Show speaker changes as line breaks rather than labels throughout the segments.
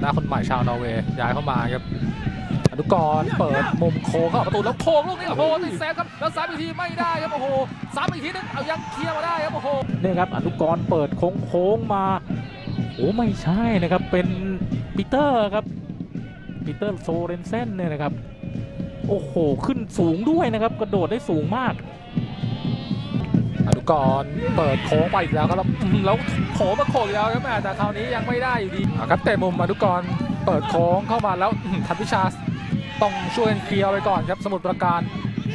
หน้าคนใหม่ชาวนอร์เวย์ย้ายเข้ามาครับอนุกรเปิดมุมโค้งเข้าประตูแล้วโค้งลูกนี้โอ้โหติดเซฟครับแล้วซ้ายอีกทีไม่ได้ครับโอ้โหซ้ำอีกทีนึงเอายังเคลียร์มาได้ครับโอ้โห
นี่ครับอนุกรเปิดโค้งๆมาโอ้ไม่ใช่นะครับเป็นปีเตอร์ครับปีเตอร์โซเรนเซนเนี่ยนะครับโอ้โหขึ้นสูงด้วยนะครับกระโดดได้สูงมาก
นุกรเปิดโค้งไปอีกแล้วครับแล้วอืมแล้วโถมาโขกอีกแล้วครับแม่แต่คราวนี้ยังไม่ได้อยู่ดีอะครับเตะมุมอนุกรเปิดโค้งเข้ามาแล้วอืมทันพิชาต้องช่วยกันเคลียร์ไปก่อนครับสมุทรปราการ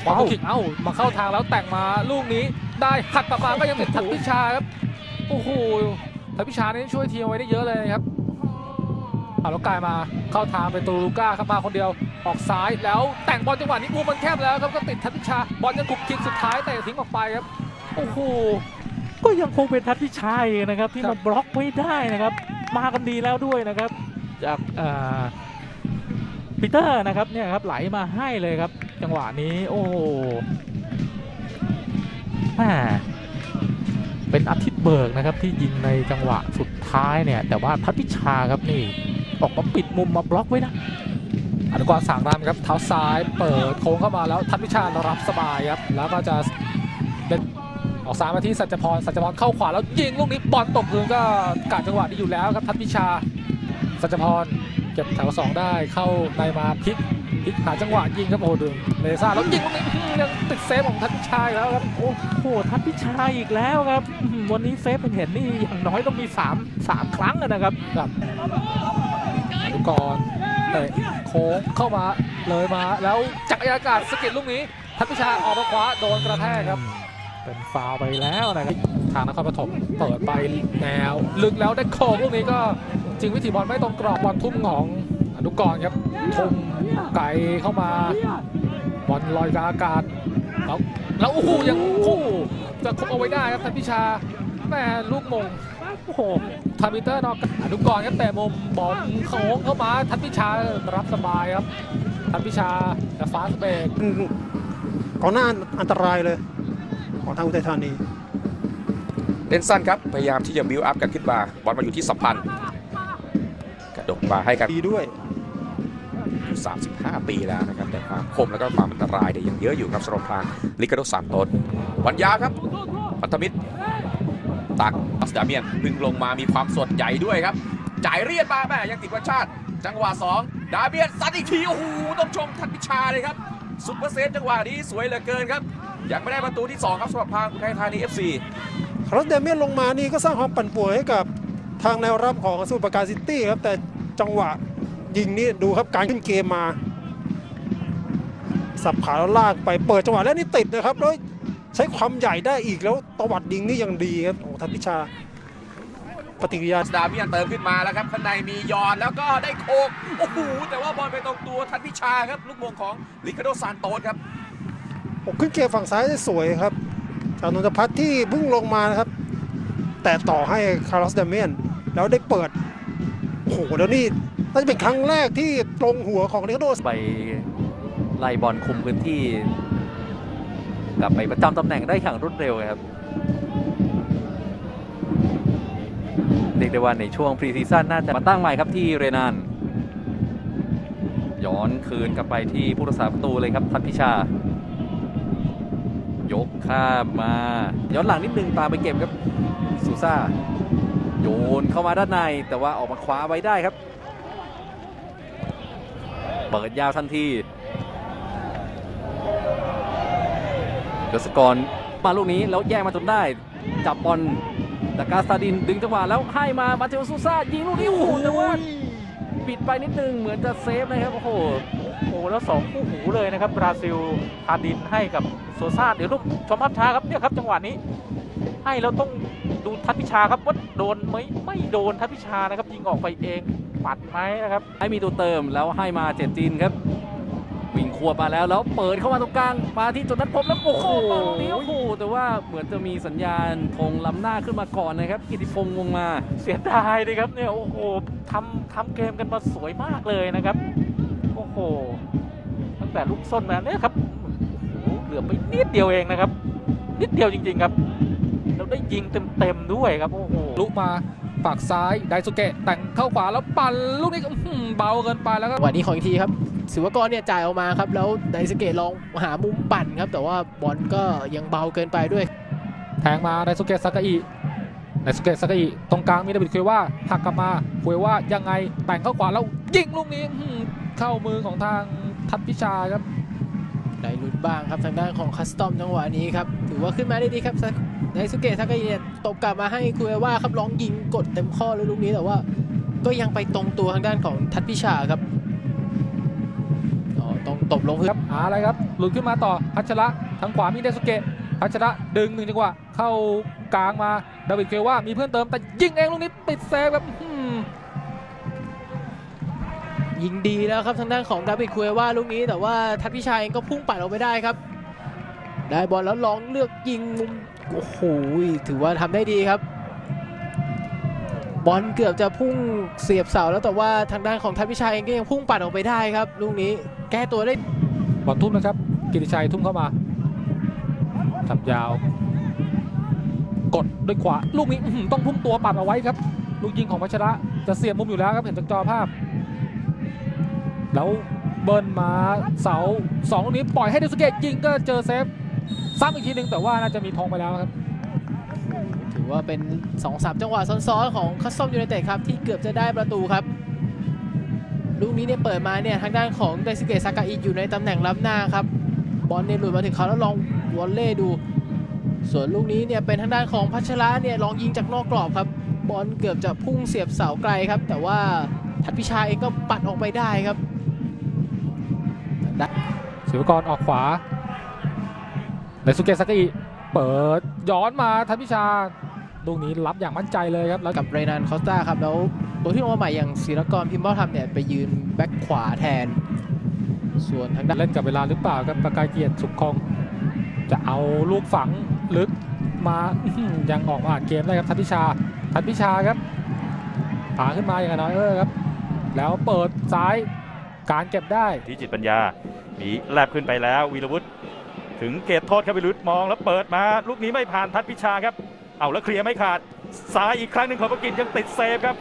บอล
เอ้า
คิกเอ้ามาเข้าทางแล้วแต่งมาลูกนี้ได้หักกลับมาก็ยังติดทันพิชาครับโอ้โหทันพิชานี่ช่วยทีมไว้ได้เยอะเลยครับเอาแล้วกลายมาเข้าทางเป็นตูลูก้าครับมาคนเดียวออกซ้ายแล้วแต่งบอลจังหวะนี้มุมมันแคบแล้วครับก็ติดทันพิชาบอลยังขุกคิกสุดท้ายเตะทิ้งออกไปครับ โอ้โห
ก็ยังคงเป็นทัพพิชัยนะครับ ที่
ครั
มา
บ
บล็อกไว้ได้นะครับ มากันดีแล้วด้วยนะครับ จากอ่าปีเตอร์นะครับเนี่ยครับไหลมาให้เลยครับ จังหวะนี้โอ้โหแหม่เป็นอาทิตย์เบิกนะครับที่ยิงในจังหวะสุดท้ายเนี่ย แต่ว่าทัพพิชาครับนี่ออกมาปิดมุมมาบล็อกไว้นะ
อนุกรสางรามครับเท้าซ้ายเปิดโค้งเข้ามาแล้วทัพพิชารับสบายครับแล้วก็จะเป็น ออกซ้ายมาที่สัจพรสัจพรเข้าขวาแล้วยิงลูกนี้บอลตกพื้นก็กาดจังหวะนี้อยู่แล้วครับทัพพิชา สัจพรเก็บแถวสองได้เข้าในมาพลิกพลิกหาจังหวะยิงครับโอ้โหดึงเลซ่าแล้วยิงลูกนี้อื้อยังติดเซฟของทัพพิชาอีกแล้วครับ
โอ้โหทัพพิชาอีกแล้วครับอื้อหือวันนี้เซฟเป็นเห็นนี่อย่างน้อยต้องมี3 3ครั้งอะนะครับ
ครับอนุกรเตะโค้งเข้ามาเลยมาแล้วจักรยานอากาศสะกิดลูกนี้ทัพพิชาออกมาขวาโดนกระแทกครับ
เป็นฟาวไปแล้วนะครับ
ทางนครปฐมเปิดไปแนว ลึกแล้วได้โค้งลูกนี้ก็จริงวิถีบอลไม่ตรงกรอบบอลทุ่มของอนุกรครับทุ่มไกลเข้ามาบอลลอยกลางอากาศแล้วแล้วโอ้โหยังโอ้โหจะคุมเอาไว้ได้ครับทัพพิชาแม่ลูกมง
โอ้โห
ทามิเตอร์นอกอนุกรครับแต่มุมบอลโค้งเข้ามาทัพพิชารับสบายครับทัพพิชาจะฟาสเบรก
กองหน้าอันตรายเลย ของทางอุทัยธานี
เล่นสั้นครับ พยายามที่จะบิวอัพกันขึ้นมาบอลมาอยู่ที่สัมพันธ์กระดกมาให้กัน
ดีด้วย
อยู่35 ปีแล้วนะครับ แต่ความคมแล้วก็ความอันตรายเนี่ยยังเยอะอยู่ครับสำหรับทางลิกาโดสานโตนวันยาวครับพันธมิตรตักอัสดาเมียนพึ่งลงมามีความสดใหญ่ด้วยครับ จ่ายเรียดมาแม่ยังติดวัชชาติ จังหวะ 2 ดาเมียนซัดอีกที โอ้โหต้องชมทันพิชาเลยครับซุปเปอร์เซฟจังหวะนี้สวยเหลือเกินครับ ยังไม่ได้ประตูที่ 2 ครับสำหรับทางอุทัยธานี FC
คาร์ลอสเดเมียนลงมานี่ก็สร้างความปั่นป่วนให้กับทางแนวรับของสมุทรปราการซิตี้ครับแต่จังหวะยิงนี่ดูครับการขึ้นเกมมา สับขาแล้วลากไปเปิดจังหวะแล้วนี่ติดนะครับแล้วใช้ความใหญ่ได้อีกแล้วตวัดยิงนี่ยังดีครับโอ้ทัพพิชาปฏิกิริยา
สดาเมียนเติมขึ้นมาแล้วครับข้างในมียอนแล้วก็ได้โคกโอ้โหแต่ว่าบอลไปตรงตัวทันพิชาครับลูกมงของลิคาโดซานโตสครับ
ผมขึ้นเกมฝั่งซ้ายได้สวยครับจากนนทพัฒน์ที่เพิ่งลงมานะครับ แต่ต่อให้คาร์ลอสเดเมียนแล้วได้เปิดโอ้โหแล้วนี่น่าจะเป็นครั้งแรกที่ตรงหัวของเรโด
ไปไล่บอลคุมพื้นที่ กลับไปประจำตำแหน่งได้อย่างรวดเร็วครับเรียกได้ว่าในช่วงพรีซีซั่นน่าจะมาตั้งใหม่ครับที่เรนานย้อนคืนกลับไปที่ผู้รักษาประตูเลยครับทัพพิชา ยกข้ามมา ย้อนหลังนิดนึงตามไปเก็บครับซูซ่า โยนเข้ามาด้านในแต่ว่าออกมาคว้าไว้ได้ครับ เปิดยาวทันทียศกรมาลูกนี้แล้วแย่งมาจนได้ จับบอลดากาสตาดินดึงจังหวะแล้วให้มามาเทโอซูซ่ายิงลูกนี้โอ้โหแต่ว่าปิดไปนิดนึงเหมือนจะเซฟนะครับโอ้โห
โอ้โหแล้วสองคู่หูเลยนะครับบราซิลพาดินให้กับโซซ่าเดี๋ยวลูกชมภาพช้าครับเนี่ยครับจังหวะนี้ ให้แล้วต้องดูทัพพิชาครับว่าโดนไหมไม่โดนทัพพิชานะครับยิงออกไปเองปัดไหมนะครับ
ให้มีตัวเติมแล้วให้มาเจ็ดจีนครับวิ่งควบมาแล้วแล้วเปิดเข้ามาตรงกลางมาที่จุดนัดพบแล้วโอ้โหตรงนี้โอ้โหแต่ว่าเหมือนจะมีสัญญาณธงล้ำหน้าขึ้นมาก่อนนะครับ กิติพงษ์วงมา
เสียดายเลยครับเนี่ยโอ้โหทำทำเกมกันมาสวยมากเลยนะครับ โอ้โหตั้งแต่ลูกส้นมาเนี่ยครับโอ้โหเหลือไปนิดเดียวเองนะครับ นิดเดียวจริง ๆครับแล้วได้ยิงเต็มๆด้วยครับโอ้โห
ลุกมาปากซ้ายไดสุเกะแต่งเข้าขวาแล้วปั่นลูกนี้อื้อหือเบาเกินไปแล้วก็
จังหวะนี้ของอีกทีครับศิวกรเนี่ยจ่ายออกมาครับ แล้วไดสเกตลองหามุมปั่นครับ แต่ว่าบอลก็ยังเบาเกินไปด้วย
แทงมาไดสุเกะซากาอิไดสุเกะซากาอิตรงกลางมีดาวิดคุยว่าหักกลับมาคุยว่ายังไงแต่งเข้าขวาแล้วยิงลูกนี้อื้อหือ เข้ามือของทางทัพพิชาครับ
ได้ลุ้นบ้างครับทางด้านของคัสตอมจังหวะนี้ครับถือว่าขึ้นมาได้ดีครับไดสุเกะทากาอิเนี่ยตบกลับมาให้คุยว่าครับลองยิงกดเต็มข้อเลยลูกนี้แต่ว่าก็ยังไปตรงตัวทางด้านของทัพพิชาครับอ๋อตรงตบลงพื้น
ครับหาอะไรครับ หลุดขึ้นมาต่อพัชระทางขวามีเดสุเกะพัชระดึงหนึ่งจังหวะเข้ากลางมาดาวิดเกลว่ามีเพื่อนเติมแต่ยิงเองลูกนี้ติดเซฟครับอื้อหือ
ยิงดีแล้วครับทางด้านของดาวิดคุยว่าลูกนี้แต่ว่าทัพพิชาเองก็พุ่งปัดออกไปได้ครับ ได้บอลแล้วลองเลือกยิงมุมโอ้โหถือว่าทำได้ดีครับ บอลเกือบจะพุ่งเสียบเสาแล้วแต่ว่าทางด้านของทัพพิชาเองก็ยังพุ่งปัดออกไปได้ครับ ลูกนี้แก้ตัวได้
บอลทุ่มนะครับกิติชัยทุ่มเข้ามาจับยาว กดด้วยขวาลูกนี้ต้องทุ่มตัวปัดเอาไว้ครับ ลูกยิงของพัชระจะเสียบมุมอยู่แล้วครับเห็นจากจอภาพ แล้วเบิร์นมาเสาสองนี้ปล่อยให้เดสุเกตยิงก็เจอเซฟซ้ำอีกทีหนึ่งแต่ว่าน่าจะมีทองไปแล้วครับ
ถือว่าเป็น2-3จังหวะซ้อนๆของคัสซอมยูไนเต็ดครับ ที่เกือบจะได้ประตูครับ ลูกนี้เนี่ยเปิดมาเนี่ยทางด้านของไดซิเกะซากาอิอยู่ในตำแหน่งล้ำหน้าครับบอลเนี่ยหลุดมาถึงเขาแล้วลองวอลเล่ดู ส่วนลูกนี้เนี่ยเป็นทางด้านของพัชระเนี่ยลองยิงจากนอกกรอบครับ บอลเกือบจะพุ่งเสียบเสาไกลครับ แต่ว่าทัพพิชาเองก็ปัดออกไปได้ครับ
ศิวกรออกขวาในสุเกะซากาอิเปิดย้อนมาทัพพิชาลูกนี้รับอย่างมั่นใจเลยครับแล้ว
กับเรนันคอสตาครับแล้วตัวที่ลงมาใหม่อย่างศิรกรพิมพ์บอลทำเนี่ยไปยืนแบ็คขวาแทน ส่วนทางด้าน
เล่นกับเวลาหรือเปล่าครับประกายเกียรติสุขคงจะเอาลูกฝังลึกมาอื้อหือยังออกมาอ่านเกมได้ครับทัพพิชาทัพพิชาครับผาขึ้นมาอย่างน้อยเออครับ แล้วเปิดซ้าย การเก็บได้
ที่จิตปัญญา มีแลบขึ้นไปแล้ววีรวุฒิถึงเกตโทษครับวิรุธมองแล้วเปิดมา ลูกนี้ไม่ผ่านทัดพิชาครับ เอาแล้วเคลียร์ไม่ขาดซ้ายอีกครั้งหนึ่งของประกินยังติดเซฟครับ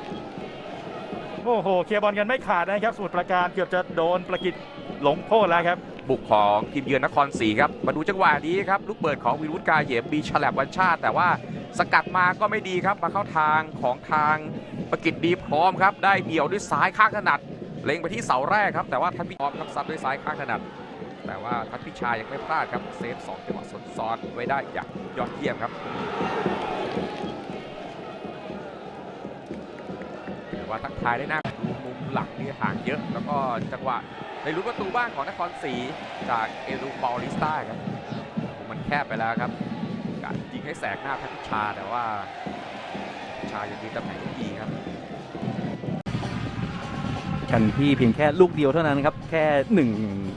โอ้โหเคลียร์บอลกันไม่ขาดนะครับสมุทรปราการเกือบจะโดนประกิตหลงโทษแล้วครับ
บุกของทีมเยือนนครศรีครับมาดูจังหวะนี้ครับลูกเปิดของวิรุธกาเหยมมีฉลับวันชาติ แต่ว่าสกัดมาก็ไม่ดีครับมาเข้าทางของทางประกิตดีพร้อมครับ ได้เดี่ยวด้วยซ้ายข้างถนัด เล็งไปที่เสาแรกครับ แต่ว่าทัพพิพร้อมครับซัดด้วยซ้ายข้างถนัด แต่ว่าทัพพิชายังไม่พลาดครับ เซฟสองจังหวะซ้อนไว้ได้อย่างยอดเยี่ยมครับถือว่าทักทายได้น่าดูมุมหลังนี่ห่างเยอะ แล้วก็จังหวะในลุ้นประตูบ้านของนครศรีจากเอรูปอลิสต้าครับ มันแคบไปแล้วครับการยิงให้แสกหน้าทัพพิชาแต่ว่าชายังมีตำแหน่งที่ดีครับ
กันที่เพียงแค่ลูกเดียวเท่านั้นครับ แค่หนึ่ง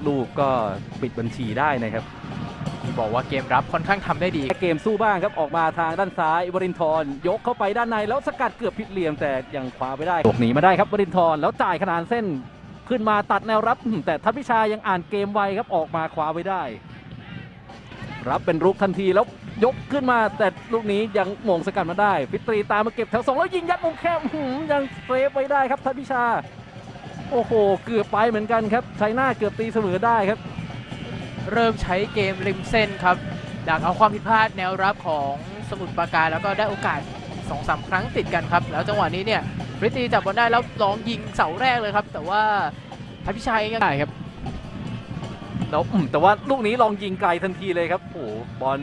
ลูกก็ปิดบัญชีได้นะครับ
ที่บอกว่าเกมรับค่อนข้างทำได้ดี
เกมสู้บ้างครับ ออกมาทางด้านซ้ายวรินทร์ยกเข้าไปด้านในแล้วสกัดเกือบผิดเหลี่ยมแต่ยังคว้าไม่ได้หลบหนีมาได้ครับวรินทร์แล้วจ่ายขนานเส้นขึ้นมาตัดแนวรับอืมแต่ทัพพิชายังอ่านเกมไวครับออกมาคว้าไว้ได้ รับเป็นรุกทันทีแล้วยกขึ้นมาแต่ลูกนี้ยังโหมงสกัดมาได้ฟิตรีตามมาเก็บแถวสองแล้วยิงยัดมุมแคบอื้อหือยังเซฟไว้ได้ครับทัพพิชา โอ้โห เกือบไปเหมือนกันครับชัยนาทเกือบตีเสมอได้ครับ
เริ่มใช้เกมริมเส้นครับ ดักเอาความผิดพลาดแนวรับของสมุทรปราการแล้วก็ได้โอกาส2-3ครั้งติดกันครับ แล้วจังหวะนี้เนี่ยฟริตตีจับบอลได้แล้วลองยิงเสาแรกเลยครับ แต่ว่าทัพพิชัยยังได้ครับ
แล้วอืมแต่ว่าลูกนี้ลองยิงไกลทันทีเลยครับโอ้โหบอล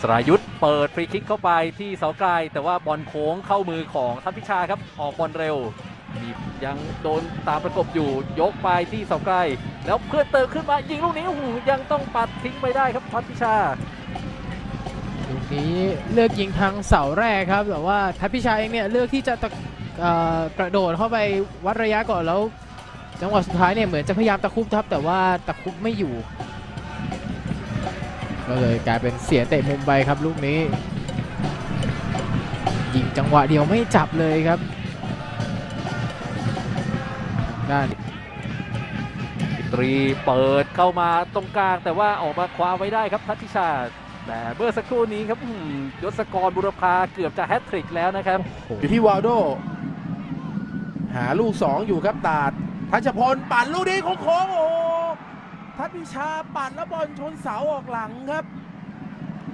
สรายุทธเปิดฟรีคิกเข้าไปที่เสาไกลแต่ว่าบอลโค้งเข้ามือของทัพพิชาครับออกบอลเร็ว มียังโดนตามประกบอยู่ยกไปที่เสาไกล แล้วเพื่อนเติมขึ้นมายิงลูกนี้โอ้โหยังต้องปัดทิ้งไปได้ครับทัพพิชา
ลูกนี้เลือกยิงทางเสาแรกครับแต่ว่าทัพพิชัยเองเนี่ยเลือกที่จะตะเอ่อกระโดดเข้าไปวัดระยะก่อนแล้ว จังหวะสุดท้ายเนี่ยเหมือนจะพยายามตะคุบครับ แต่ว่าตะคุบไม่อยู่ ก็เลยกลายเป็นเสียเตะมุมไปครับลูกนี้ยิงจังหวะเดียวไม่จับเลยครับ ด้าน
ตรีเปิดเข้ามาตรงกลาง แต่ว่าออกมาคว้าไว้ได้ครับทัพพิชาแต่เมื่อสักครู่นี้ครับอืมยศกรบุรพาเกือบจะแฮตทริกแล้วนะครับ
อยู่ที่วาลโด หาลูกสองอยู่ครับตาดทัชพลปั่นลูกนี้โค้งๆโอ้โหทัศพิชาปั่นแล้วบอลชนเสาออกหลังครับ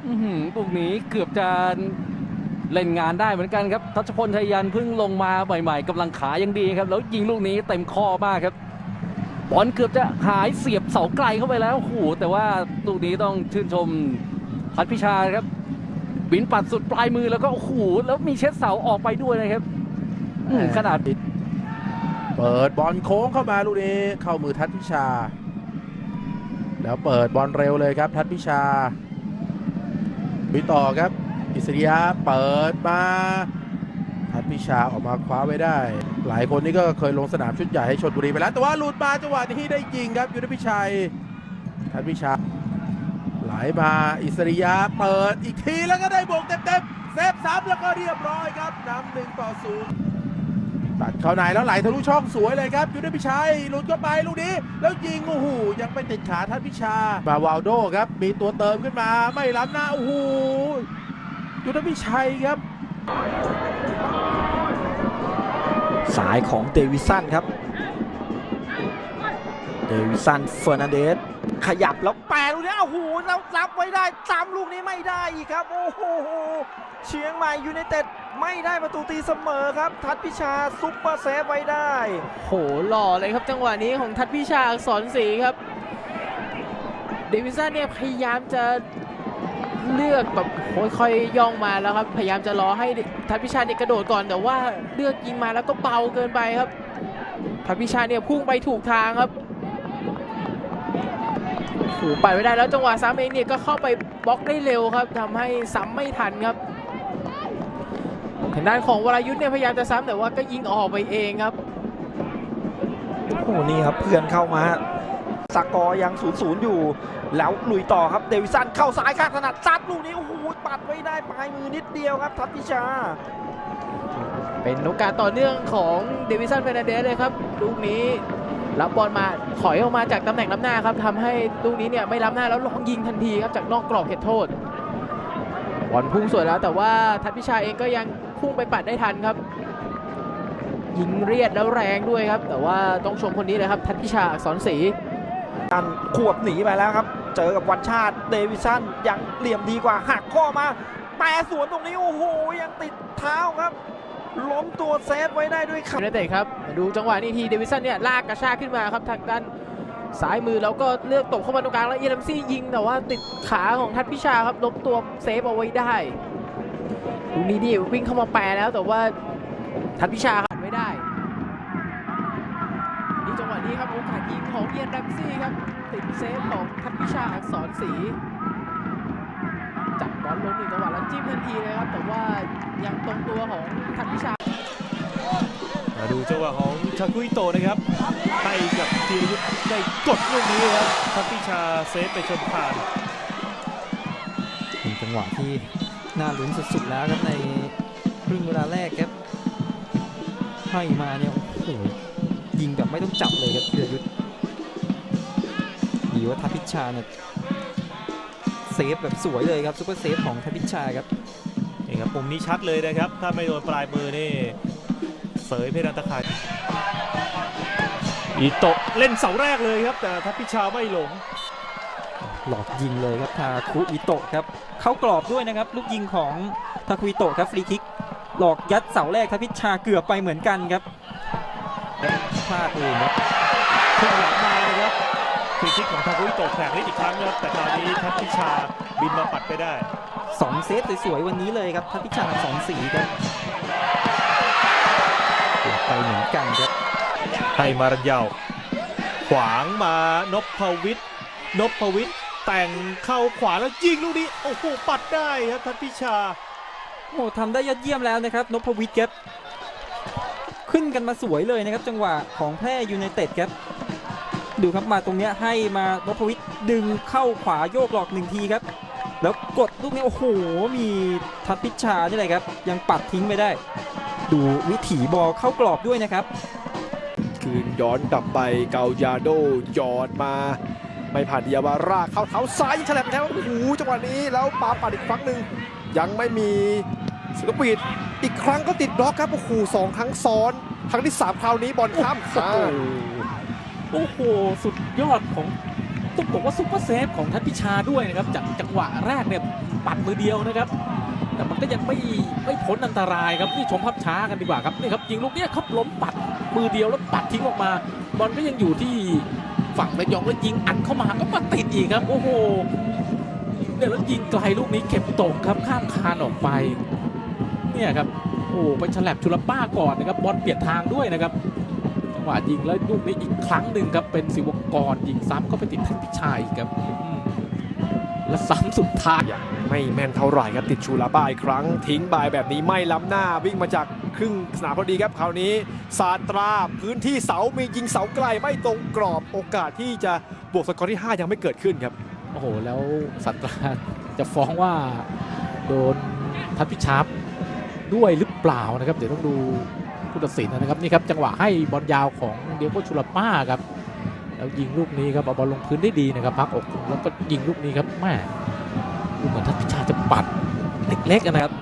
อื้อหือลูกนี้เกือบจะ เล่นงานได้เหมือนกันครับทัชพลชัยยันเพิ่งลงมาใหม่ ๆกำลังขายังดีครับ แล้วยิงลูกนี้เต็มข้อมากครับบอลเกือบจะหายเสียบเสาไกลเข้าไปแล้วโอ้โหแต่ว่าลูกนี้ต้องชื่นชมพัดพิชาครับ บินปัดสุดปลายมือแล้วก็โอ้โหแล้วมีเช็ดเสาออกไปด้วยนะครับอืมขนาด
เปิดบอลโค้งเข้ามาลูกนี้เข้ามือทัศพิชา แล้วเปิดบอลเร็วเลยครับ ทัศพิชามีต่อครับ อิสริยะเปิดมาทัศพิชาออกมาคว้าไว้ได้ หลายคนนี่ก็เคยลงสนามชุดใหญ่ให้ชนบุรีไปแล้ว แต่ว่าหลุดมาจังหวะนี้ได้ยิงครับยุทธพิชัยทัศพิชา ไหลมาอิสริยะเปิดอีกทีแล้วก็ได้บวกเต็มๆเซฟซ้ำแล้วก็เรียบร้อยครับนำหนึ่งต่อศูนย์ตัดเข้าในแล้วไหลทะลุช่องสวยเลยครับยุทธพิชัยหลุดเข้าไปลูกนี้ แล้วยิงโอ้โหยังไปติดขาทัศพิชามาวาลโดครับ มีตัวเติมขึ้นมาไม่ล้ำหน้าโอ้โห ยุทธพิชัยครับ
สายของเดวิสันครับ เดวิสันเฟอร์นันเดสขยับแล้วแปรลูกนี้โอ้โหแล้วรับไว้ได้ซ้ำลูกนี้ไม่ได้อีกครับ โอ้โหเชียงใหม่ยูไนเต็ดไม่ได้ประตูตีเสมอครับ ทัดพิชาซุปเปอร์เซฟไว้ได้
โหหล่อเลยครับจังหวะนี้ของทัดพิชาอักษรศรีครับ เดวิสันเนี่ยพยายามจะ เลือกแบบค่อยย่องมาแล้วครับ พยายามจะรอให้ทัดพิชาเนี่ยกระโดดก่อนแต่ว่าเลือกยิงมาแล้วก็เบาเกินไปครับทัดพิชาเนี่ยพุ่งไปถูกทางครับโอ้โหไปไม่ได้แล้วจังหวะซ้ำเองเนี่ยก็เข้าไปบล็อกได้เร็วครับทำให้ซ้ำไม่ทันครับทางด้านของวรายุทธ์เนี่ยพยายามจะซ้ำแต่ว่าก็ยิงออกไปเองครับ
โอ้โหนี่ครับเพื่อนเข้ามา สกอร์ยัง0ูนย์อยู่ แล้วลุยต่อครับเดวิสันเข้าซ้ายข้างถนัดซัดลูกนี้โอ้โหปัดไม่ได้ปลายมือนิดเดียวครับทัดพิชา
เป็นโอกาสต่อเนื่องของเดวิสันเฟรนันเดสเลยครับลูกนี้รับบอลมาถอยออกมาจากตำแหน่งล้ำหน้าครับทำให้ลูกนี้เนี่ยไม่ล้ำหน้าแล้วลองยิงทันทีครับจากนอกกรอบเขตโทษบอลพุ่งสวยแล้วแต่ว่าทัพพิชาเองก็ยังพุ่งไปปัดได้ทันครับยิงเรียดแล้วแรงด้วยครับ แต่ว่าต้องชมคนนี้เลยครับทัพพิชาอักษรศรี
อันขวบหนีไปแล้วครับ เจอกับวันชาติเดวิสันยังเหลี่ยมดีกว่าหักข้อมาแปรสวนตรงนี้โอ้โหยังติดเท้าครับล้มตัวเซฟไว้ได้ด้วยขา
ยูไนเต็ดครับดูจังหวะนี้ทีเดวิสันเนี่ยลากกระชากขึ้นมาครับทางด้านซ้ายมือแล้วก็เลือกตบเข้ามาตรงกลางแล้วเอลัมซี่ยิงแต่ว่าติดขาของทัดพิชาครับล้มตัวเซฟเอาไว้ได้ลูกนี้นี่วิ่งเข้ามาแปรแล้วแต่ว่าทัดพิชาขัดไม่ได้นี่จังหวะนี้ครับโอกาสยิงของเอียนแรมซี่ครับติด เซฟของทัดพิชาอักษรศรีจับบอลลงหนึ่งจังหวะแล้วจิ้มทันทีเลยครับ แต่ว่ายังตรงตัวของทัดพิชา
มาดูจังหวะของชากุอิโตะนะครับให้กับธีรยุทธ์ได้กดลูกนี้ครับทัพพิชาเซฟไปชนผ่าน
เป็นจังหวะที่น่าลุ้นสุดๆแล้วครับในครึ่งเวลาแรกครับให้มาเนี่ยโอ้โหยิงแบบไม่ต้องจับเลยครับธีรยุทธ์ดี ว่าทัพพิชชาเนี่ยเซฟแบบสวยเลยครับซูเปอร์เซฟของทัพพิชชาครับ
นี่ครับมุมนี้ชัดเลยนะครับ ถ้าไม่โดนปลายมือนี่เสยเพดานตะข่ายอีโตะเล่นเสาแรกเลยครับ แต่ทัพพิชาไม่หลง
หลอกยิงเลยครับทาคุอิโตะครับเข้ากรอบด้วยนะครับ ลูกยิงของทาคุอิโตะครับฟรีคิกหลอกยัดเสาแรกทัพพิชชาเกือบไปเหมือนกันครับพลาดเองครับ
ขึ้นหลังมานะครับ ฟรีคิกของทากุอิโตะแผลงนิดอีกครั้งนะครับแต่คราวนี้ทัพพิชาบินมาปัดไปได้
สองเซฟสวยๆวันนี้เลยครับทัพพิชาสองสีครับเกือบไปเหมือนกันครับ
ให้มารันยาวขวางมานพวิทย์นพวิทย์แต่งเข้าขวาแล้วยิงลูกนี้โอ้โหปัดได้ครับทัพพิชา
โอ้ทำได้ยอดเยี่ยมแล้วนะครับนพวิทย์ครับขึ้นกันมาสวยเลยนะครับ จังหวะของแพร่ยูไนเต็ดครับ ดูครับมาตรงเนี้ยให้มานพวิทย์ดึงเข้าขวาโยกหลอกหนึ่งทีครับ แล้วกดลูกนี้โอ้โหมีทัพพิชชานี่เลยครับ ยังปัดทิ้งไม่ได้ ดูวิถีบอลเข้ากรอบด้วยนะครับ
คืนย้อนกลับไปเกายาโดหยอดมาไม่ผ่านดิยาวาร่าเข้าเท้าซ้ายยิงฉลับแทงโอ้โหจังหวะนี้แล้วปาปัดอีกครั้งหนึ่งยังไม่มีสกปีดอีกครั้งก็ติดบล็อกครับโอ้โหสองครั้งซ้อน ครั้งที่สามคราวนี้บอลข้าม
โอ้
คา
โห โอ้โห สุดยอดของต้องบอกว่าซุปเปอร์เซฟของทัพพิชาด้วยนะครับ จากจังหวะแรกเนี่ยปัดมือเดียวนะครับ แต่มันก็ยังไม่ไม่พ้นอันตรายครับนี่ชมภาพช้ากันดีกว่าครับนี่ครับยิงลูกเนี้ยครับล้มปัดมือเดียวแล้วปัดทิ้งออกมาบอลก็ยังอยู่ที่ฝั่งระยองแล้วยิงอัดเข้ามาก็มาติดอีกครับ โอ้โหเนี่ยแล้วยิงไกลลูกนี้เข็มตกครับข้ามคานออกไป เนี่ยครับโอ้โหเป็นฉลับชุลป้าก่อนนะครับบอลเปลี่ยนทางด้วยนะครับ หวะยิงแล้วลูกนี้อีกครั้งหนึ่งครับเป็นศิวกรยิงซ้ำก็ไปติดทันพิชัยครับอืมและซ้ำสุดท้าย
ยังไม่แม่นเท่าไหร่ครับติดชูลาบ้าอีกครั้ง ทิ้งบายแบบนี้ไม่ล้ำหน้าวิ่งมาจากครึ่งสนามพอดีครับคราวนี้ซาตราพื้นที่เสามียิงเสาไกลไม่ตรงกรอบโอกาสที่จะบวกสกอร์ที่ 5 ยังไม่เกิดขึ้นครับ
โอ้โหแล้วสัตราจะฟ้องว่าโดนทัพพิชาร์ปด้วยหรือเปล่านะครับ เดี๋ยวต้องดู ผู้ตัดสินนะครับนี่ครับจังหวะให้บอลยาวของเดียโกชูลาป้าครับแล้วยิงลูกนี้ครับเอาบอลลงพื้นได้ดีนะครับพักอกแล้วก็ยิงลูกนี้ครับแม่ดูเหมือนทัพพิชาร์จะปัดเล็กๆนะครับ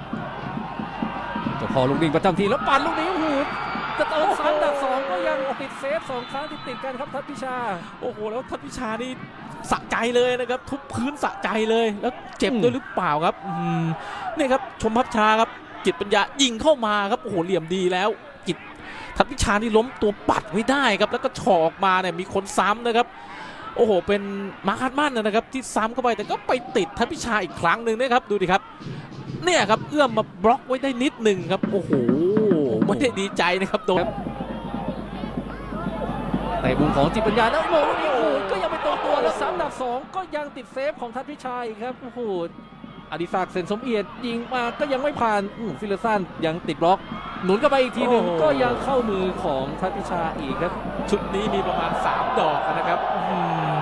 เจ้าพอลูกดิ่งประจำทีแล้วปั่นลูกนี้โอ้โหจะเติมซ้ำดักสองก็ยังติดเซฟสองครั้งติดติดๆกันครับทัพพิชา
โอ้โหแล้วทัพพิชานี่สะใจเลยนะครับ ทุบพื้นสะใจเลยแล้วเจ็บด้วยหรือเปล่าครับอืมนี่ครับชมพับชาครับจิตปัญญายิงเข้ามาครับโอ้โหเหลี่ยมดีแล้วจิต ทัพพิชานี่ล้มตัวปัดไว้ได้ครับ แล้วก็ฉอกมาเนี่ยมีคนซ้ำนะครับ โอ้โห เป็นมาร์คฮัตมันนะครับ ที่ซ้ำเข้าไปแต่ก็ไปติดทัพพิชาอีกครั้งหนึ่งนะครับ ดูดิครับ เนี่ยครับเอื้อมมาบล็อกไว้ได้นิดหนึ่งครับ โอ้โหไม่ได้ดีใจนะครับโดน
แต่มุมของจิตปัญญาแล้วโอ้โหนี่โอ้โหก็ยังเป็นตัวตัวแล้วซ้ำดับสองก็ยังติดเซฟของทัพพิชัยครับโอ้โหอดิศักดิ์เซนสมเอียดยิงมาก็ยังไม่ผ่านฟิลสันยังติดบล็อก หนุนเข้าไปอีกทีหนึ่ง
โอ้โห
ก็ยังเข้ามือของทัพพิชาอีกครับ
ชุดนี้มีประมาณ 3 ดอกนะครับอืม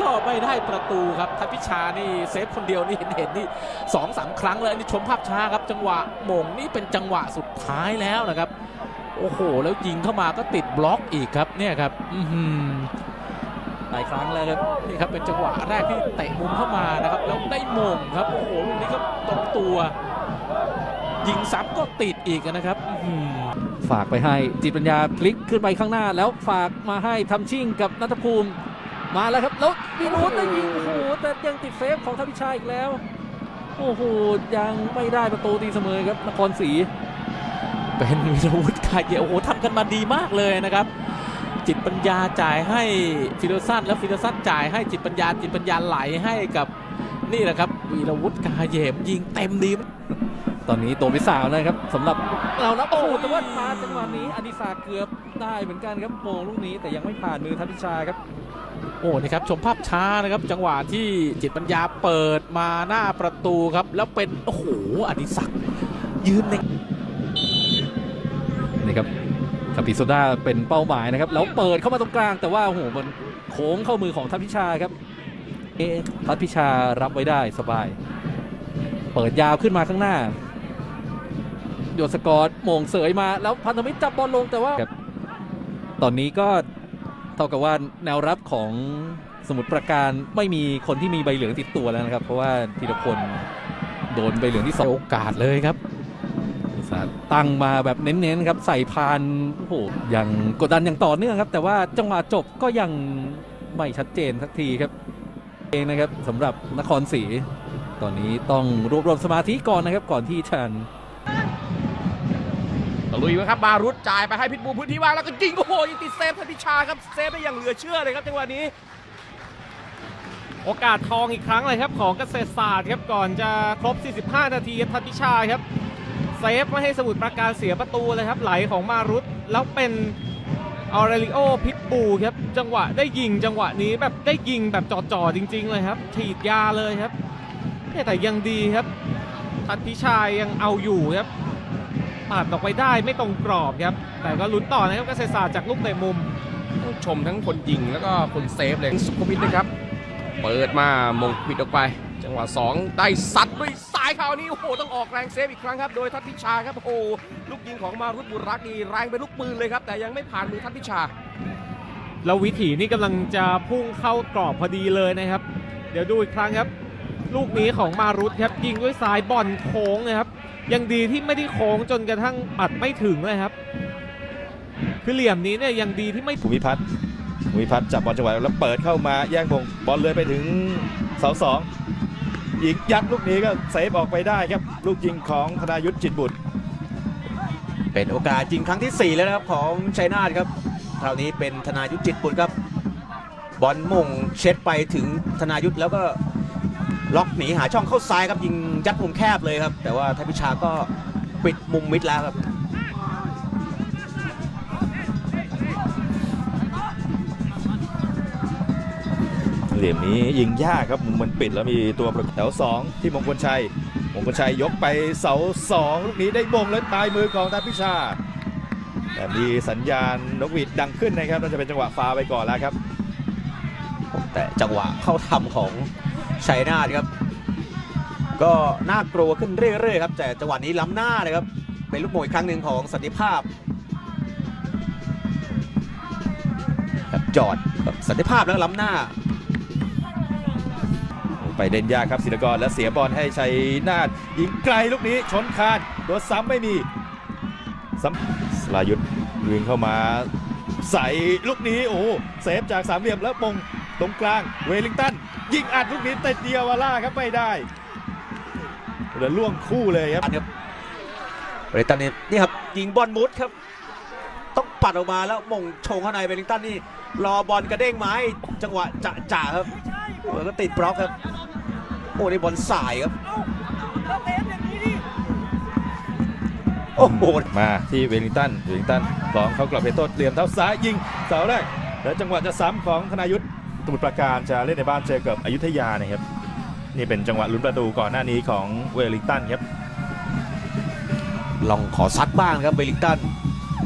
ก็ไม่ได้ประตูครับทัพพิชานี่เซฟคนเดียวนี่เห็นเห็นนี่สองสามครั้งเลยนี่ชมภาพช้าครับ จังหวะหม่งนี่เป็นจังหวะสุดท้ายแล้วนะครับ โอ้โห แล้วยิงเข้ามาก็ติดบล็อกอีกครับเนี่ยครับ อื้อหือ
หลายครั้งแล้วครับ
นี่ครับเป็นจังหวะแรกที่เตะมุมเข้ามานะครับแล้วได้หม่งครับโอ้โหลูกนี้ก็ตรงตัว ยิงซ้ำก็ติดอีกนะครับอื้อหือ
ฝากไปให้จิตปัญญาพลิกขึ้นไปข้างหน้า แล้วฝากมาให้ทำชิ่งกับนัทภูมิ มาแล้วครับ แล้วมีนุษได้ยิงโอ้โหแต่ยังติดเซฟของทัพิชัยอีกแล้ว โอ้โหยังไม่ได้ประตูตีเสมอครับนครศรี
เป็นวิรวุฒิกายเยโอ้โหทำกันมาดีมากเลยนะครับ จิตปัญญาจ่ายให้ฟิโลซันแล้วฟิโลซันจ่ายให้จิตปัญญาจิตปัญญาไหลให้กับนี่แหละครับวีรวุฒิกาเยมยิงเต็มดี
ตอนนี้โดนไปสาวนะครับสำหรับเรานะโอ้โห
โอ้ย
แต่ว่ามาจังหวะนี้อดิศักดิ์เกือบได้เหมือนกันครับโมงลูกนี้แต่ยังไม่ผ่านมือทัพพิชาครับ
โอ้นี่ครับชมภาพช้านะครับจังหวะที่จิตปัญญาเปิดมาหน้าประตูครับ แล้วเป็นโอ้โหอดิศักดิ์ยืนใน
นี่ครับคาปิโซดาเป็นเป้าหมายนะครับแล้วเปิดเข้ามาตรงกลาง แต่ว่าโอ้โหมันโค้งเข้ามือของทัพพิชาครับเอะทัพพิชารับไว้ได้สบาย เปิดยาวขึ้นมาข้างหน้า โยนสกอร์โมงเสยมา แล้วพันธมิตรจับบอลลงแต่ว่าครับตอนนี้ก็เท่ากับว่าแนวรับของสมุทรปราการไม่มีคนที่มีใบเหลืองติดตัวแล้วนะครับ เพราะว่าธีรพลโดนใบเหลืองที่สอง
โอกาสเลยครับ
ตั้งมาแบบเน้นๆครับใส่พานโอ้โหยังกดดันอย่างต่อเนื่องครับ แต่ว่าจังหวะจบก็ยังไม่ชัดเจนสักทีครับเองนะครับสำหรับนครศรีตอนนี้ต้องรวบรวมสมาธิก่อนนะครับ ก่อนที่จะ
ตะลุยมาครับมารุดจ่ายไปให้พิทบูพื้นที่ว่างแล้วก็ยิงโอ้โหยิงติดเซฟทันพิชาครับเซฟได้อย่างเหลือเชื่อเลยครับจังหวะนี้
โอกาสทองอีกครั้งเลยครับของเกษตรศาสตร์ครับก่อนจะครบ 45 นาทีทัพพิชาครับเซฟไม่ให้สมุทรปราการเสียประตูเลยครับไหลของมารุตแล้วเป็นออเรลิโอพิทบูครับจังหวะได้ยิงจังหวะนี้แบบได้ยิงแบบจ่อๆจริง ๆ เลยครับฉีดยาเลยครับแต่ยังดีครับทัพพิชายังเอาอยู่ครับ ปาดออกไปได้ไม่ตรงกรอบครับ แต่ก็ลุ้นต่อนะครับเกษตรศาสตร์จากลูกเตะมุม
ต้องชมทั้งคนยิงแล้วก็คนเซฟเลยสุขุมวิทนะครับ เปิดมามงควิดออกไป จังหวะ 2 ได้ซัดด้วยซ้ายคราวนี้โอ้โหต้องออกแรงเซฟอีกครั้งครับ โดยทัพพิชาครับโอ้โหลูกยิงของมารุตบุรักนี่แรงเป็นลูกปืนเลยครับ แต่ยังไม่ผ่านมือทัพพิชา
แล้ววิถีนี่กำลังจะพุ่งเข้ากรอบพอดีเลยนะครับ เดี๋ยวดูอีกครั้งครับ ลูกนี้ของมารุตครับยิงด้วยซ้ายบอลโค้งนะครับ ยังดีที่ไม่ได้โค้งจนกระทั่งปัดไม่ถึงเลยครับ คือเหลี่ยมนี้เนี่ยยังดีที่ไม่
ภูมิพัฒน์ภูมิพัฒน์จับบอลจังหวะแล้วเปิดเข้ามาแย่งมงบอลเลยไปถึงเสาสองยิงยัดลูกนี้ก็เซฟออกไปได้ครับ ลูกยิงของธนายุทธจิตบุตร
เป็นโอกาสจริงครั้งที่ 4 แล้วนะครับของชัยนาทครับคราวนี้เป็นธนายุทธจิตบุตรครับบอลมุ่งเช็ดไปถึงธนายุทธแล้วก็ ล็อกหนีหาช่องเข้าซ้ายครับยิงยัดมุมแคบเลยครับ แต่ว่าทัพพิชาก็ปิดมุมมิดแล้วครับ
เหลี่ยมนี้ยิงยากครับมุมมันปิดแล้วมีตัวประกบแถว 2 ที่มงคลชัย มงคลชัยยกไปเสา2ลูกนี้ได้มงแล้วปลายมือของทัพพิชา แต่มีสัญญาณนกหวีดดังขึ้นนะครับน่าจะเป็นจังหวะฟาวล์ไปก่อนแล้วครับ
แต่จังหวะเข้าทำของ ชัยนาทครับ ก็น่ากลัวขึ้นเรื่อยๆครับแต่จังหวะนี้ล้ำหน้าเลยครับเป็นลูกโมงอีกครั้งหนึ่งของสันติภาพครับจอดแบบสันติภาพแล้วล้ำหน้า
ไปเด่นยากครับศิลกรและเสียบอลให้ชัยนาทยิงไกลลูกนี้ชนคานตัวซ้ำไม่มีซ้ำสลายุทธวิ่งเข้ามาใส่ลูกนี้โอ้โหเซฟจากสามเหลี่ยมแล้วมงตรงกลางเวลิงตัน ยิงอัดลูกนี้ติดเดียววาล่าครับไม่ได้เหลือล่วงคู่เลยครับ
อันครับเวลิงตันนี่นี่ครับยิงบอลมุดครับ ต้องปัดออกมาแล้วมงชงเข้าในเวลิงตันนี่รอบอลกระเด้งไม้จังหวะจะจ่าครับแล้วก็ติดบล็อกครับโอ้นี่บอลสายครับโอ้โห
มาที่เวลิงตันเวลิงตันสองเขากลับเพโต้เหลี่ยมเท้าซ้ายยิงเสาแรกแล้วจังหวะจะซ้ำของธนายุทธ สมุทรปราการจะเล่นในบ้านเจอกับอยุธยานะครับนี่เป็นจังหวะลุ้นประตูก่อนหน้านี้ของเวลิงตันครับ
ลองขอซัดบ้างครับเวลิงตัน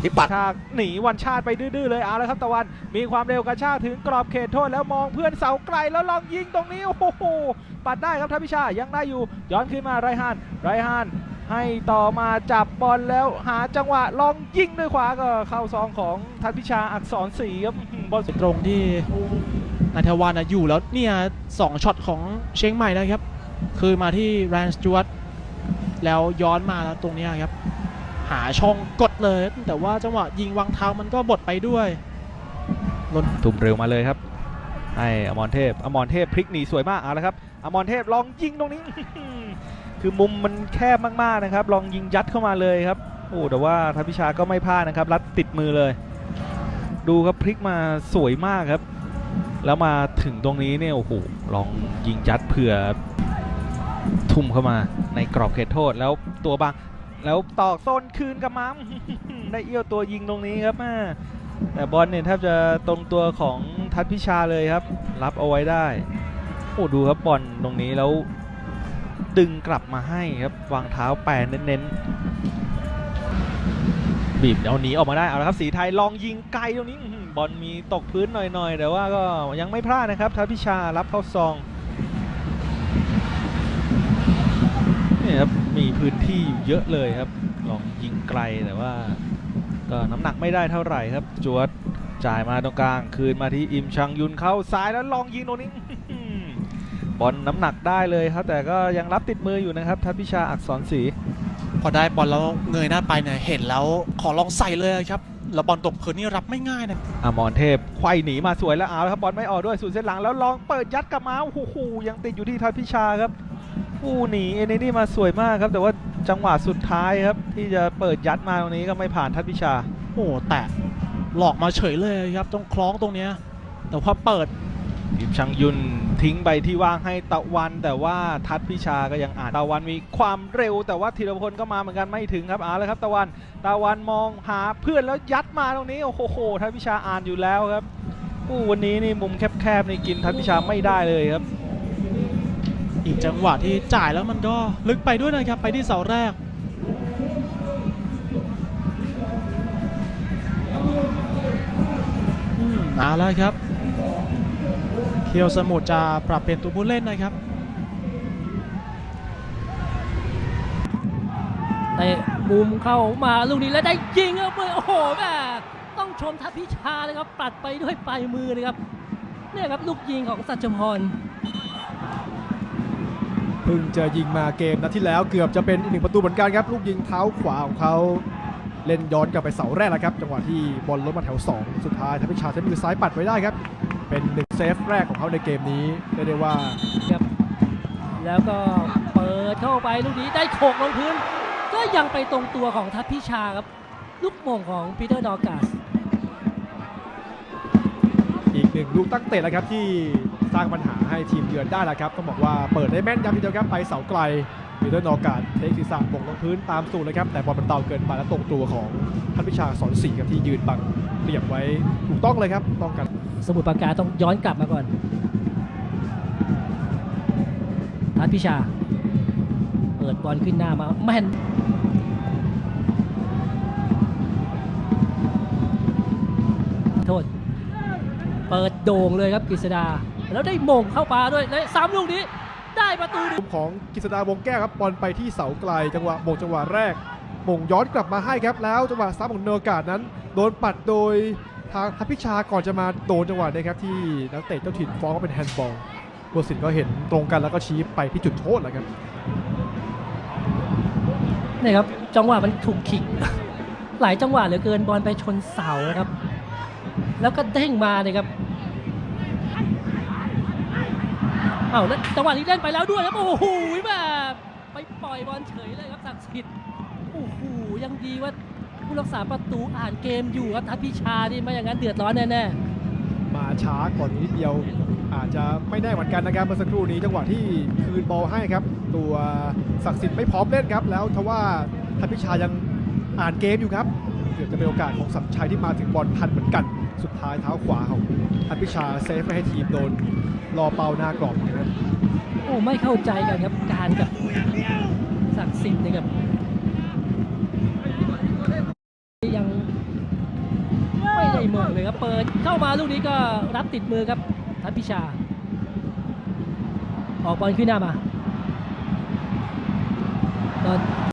ที่ปัด
ชากหนีวันชาติไปดื้อๆเลยเอาแล้วครับตะวันมีความเร็วกระชากถึงกรอบเขตโทษแล้วมองเพื่อนเสาไกลแล้วลองยิงตรงนี้โอ้โหปัดได้ครับทัพพิชายังได้อยู่ย้อนขึ้นมาไรฮานไรฮานให้ต่อมาจับบอลแล้วหาจังหวะลองยิงด้วยขวาก็เข้าซองของทัพพิชาอักษรศรีครับอื้อหือบอล
ตรงที่ นายทวานนะอยู่แล้วเนี่ยสองช็อตของเชียงใหม่นะครับ คือมาที่แรนสจวตแล้วย้อนมาแล้วตรงนี้ครับ หาช่องกดเลย แต่ว่าจังหวะยิงวางเท้ามันก็บดไปด้วย
ทุ่มเร็วมาเลยครับให้อมรเทพอมรเทพพลิกหนีสวยมากเอาละครับอมรเทพลองยิงตรงนี้ คือมุมมันแคบมากๆนะครับ ลองยิงยัดเข้ามาเลยครับโอ้แต่ว่าทัพพิชาก็ไม่พลาดนะครับรัดติดมือเลย ดูครับพลิกมาสวยมากครับ แล้วมาถึงตรงนี้เนี่ยโอ้โหลองยิงยัดเผื่อทุ่มเข้ามาในกรอบเขตโทษแล้วตัวบางแล้วตอกโซนคืนกับมาได้เอี้ยวตัวยิงตรงนี้ครับแม่แต่บอลเนี่ยแทบจะตรงตัวของทัศพิชาเลยครับ รับเอาไว้ได้โอ้ดูครับบอลตรงนี้แล้วดึงกลับมาให้ครับวางเท้าแปรเน้นๆบีบเอาหนีออกมาได้เอาละครับสีไทยลองยิงไกลตรงนี้ บอลมีตกพื้นหน่อยๆ แต่ว่าก็ยังไม่พลาดนะครับทัศพิชารับเข้าซองนี่ครับมีพื้นที่อยู่เยอะเลยครับ ลองยิงไกลแต่ว่า ก็น้ำหนักไม่ได้เท่าไหร่ครับจวดจ่ายมาตรงกลาง คืนมาที่อิมชังยุนเข้าซ้ายแล้วลองยิงตรงนี้บอลน้ำหนักได้เลยครับ แต่ก็ยังรับติดมืออยู่นะครับทัพพิชาอักษรศรี
พอได้บอลแล้วเงยหน้าไปเนี่ยเห็นแล้วขอลองใส่เลยครับ แล้วบอลตกพื้นนี่รับไม่ง่ายนะ
อมรเทพไขว้หนีมาสวยแล้วเอาละครับบอลไม่ออกด้วยสู่เส้นหลังแล้วลองเปิดยัดกลับมาโอ้โหยังติดอยู่ที่ทัพพิชาครับอู้หนีเอเนนี่มาสวยมากครับ แต่ว่าจังหวะสุดท้ายครับ ที่จะเปิดยัดมาตรงนี้ก็ไม่ผ่านทัพพิชา
โอ้แต่หลอกมาเฉยเลยครับตรงคล้องตรงเนี้ยแต่พอเปิด
อิมชังยุน ทิ้งไปที่ว่างให้ตะวัน แต่ว่าทัดพิชาก็ยังอ่านตะวันมีความเร็ว แต่ว่าธีรพลก็มาเหมือนกันไม่ถึงครับเอาเลยครับ ตะวันตะวันมองหาเพื่อนแล้วยัดมาตรงนี้โอ้โหทัดพิชาอ่านอยู่แล้วครับอู้วันนี้นี่มุมแคบๆนี่กินทัดพิชาไม่ได้เลยครับ
อีกจังหวะที่จ่ายแล้วมันก็ลึกไปด้วยนะครับไปที่เสาแรกอืมเอาแล้วครับ เคียวสมุทรจะปรับเปลี่ยนตัวผู้เล่นนะครับ
เตะมุมเข้ามาลูกนี้แล้วได้ยิงครับโอ้โหแม่ต้องชมทัพพิชาเลยครับปัดไปด้วยปลายมือเลยครับเนี่ยครับลูกยิงของสัจพร
เพิ่งจะยิงมาเกมนัดที่แล้วเกือบจะเป็นอีกหนึ่งประตูเหมือนกันครับ ลูกยิงเท้าขวาของเขาเล่นย้อนกลับไปเสาแรกแล้วครับ จังหวะที่บอลล้มมาแถว 2 สุดท้ายทัพพิชาใช้มือซ้ายปัดไว้ได้ครับ เป็นหนึ่งเซฟแรกของเขาในเกมนี้เรียกได้ว่า
แล้วก็เปิดเข้าไปลูกนี้ได้โขกลงพื้น ก็ยังไปตรงตัวของทัพพิชาครับ ลูกโป่งของปีเตอร์ดอร์กาส
อีกหนึ่งลูกตั้งเตะแล้วครับที่สร้างปัญหาให้ทีมเยือนได้แล้วครับต้องบอกว่าเปิดได้แม่นยำทีเดียวครับไปเสาไกลมีด้วยนอกาสเทคศีรษะบ่งลงพื้นตามสูตรเลยครับ แต่บอลมันเต่าเกินไปแล้วตรงตัวของท่านพิชาสอนศรีครับที่ยืนบังเรียบไว้ถูกต้องเลยครับต้องกัน
สมุทรปราการต้องย้อนกลับมาก่อนทัพพิชา เปิดบอลขึ้นหน้ามาแม่นโทษ เปิดโด่งเลยครับกฤษดา แล้วได้มงเข้าปาด้วยและซ้ำลูกนี้ ได้ประตู
ของกฤษดาวงแก้วครับบอลไปที่เสาไกล จังหวะโมงจังหวะแรกมงย้อนกลับมาให้ครับแล้ว จังหวะซ้ำของเนอร์กาดนั้น โดนปัดโดย ทางทัพพิชาก่อนจะมาโดนจังหวะนี้ครับที่นักเตะเจ้าถิ่นฟ้องว่าเป็นแฮนด์บอลผู้ตัดสินก็เห็นตรงกันแล้วก็ชี้ไปที่จุดโทษแหละครับ
นี่ครับจังหวะมันถูกขิก หลายจังหวะเหลือเกินบอลไปชนเสานะครับ แล้วก็เด้งมาเลยครับเอาแล้วจังหวะนี้เล่นไปแล้วด้วยครับโอ้โหแบบไปปล่อยบอลเฉยเลยครับศักดิ์สิทธิ์โอ้โหยังดีว่า ผู้รักษาประตูอ่านเกมอยู่ครับทัพพิชานี่ไม่อย่างนั้นเดือดร้อนแน่ๆ
มาช้าก่อนนิดเดียว อาจจะไม่แน่เหมือนกันนะครับเมื่อสักครู่นี้จังหวะที่คืนบอลให้ครับ ตัวศักดิ์สิทธิ์ไม่พร้อมเล่นครับ แล้วทว่าทัพพิชายังอ่านเกมอยู่ครับเกือบจะเป็นโอกาสของสัมชัยที่มาถึงบอลทันเหมือนกัน สุดท้ายเท้าขวาของทัพพิชาเซฟไม่ให้ทีมโดนรอเป้าหน้ากรอบนะครับ
โอ้ไม่เข้าใจกันครับการกับศักดิ์สิทธิ์นะครับยังไม่ได้มงเลยครับ เข้ามาลูกนี้ก็รับติดมือครับทัพพิชา ออกบอลขึ้นหน้ามาตอน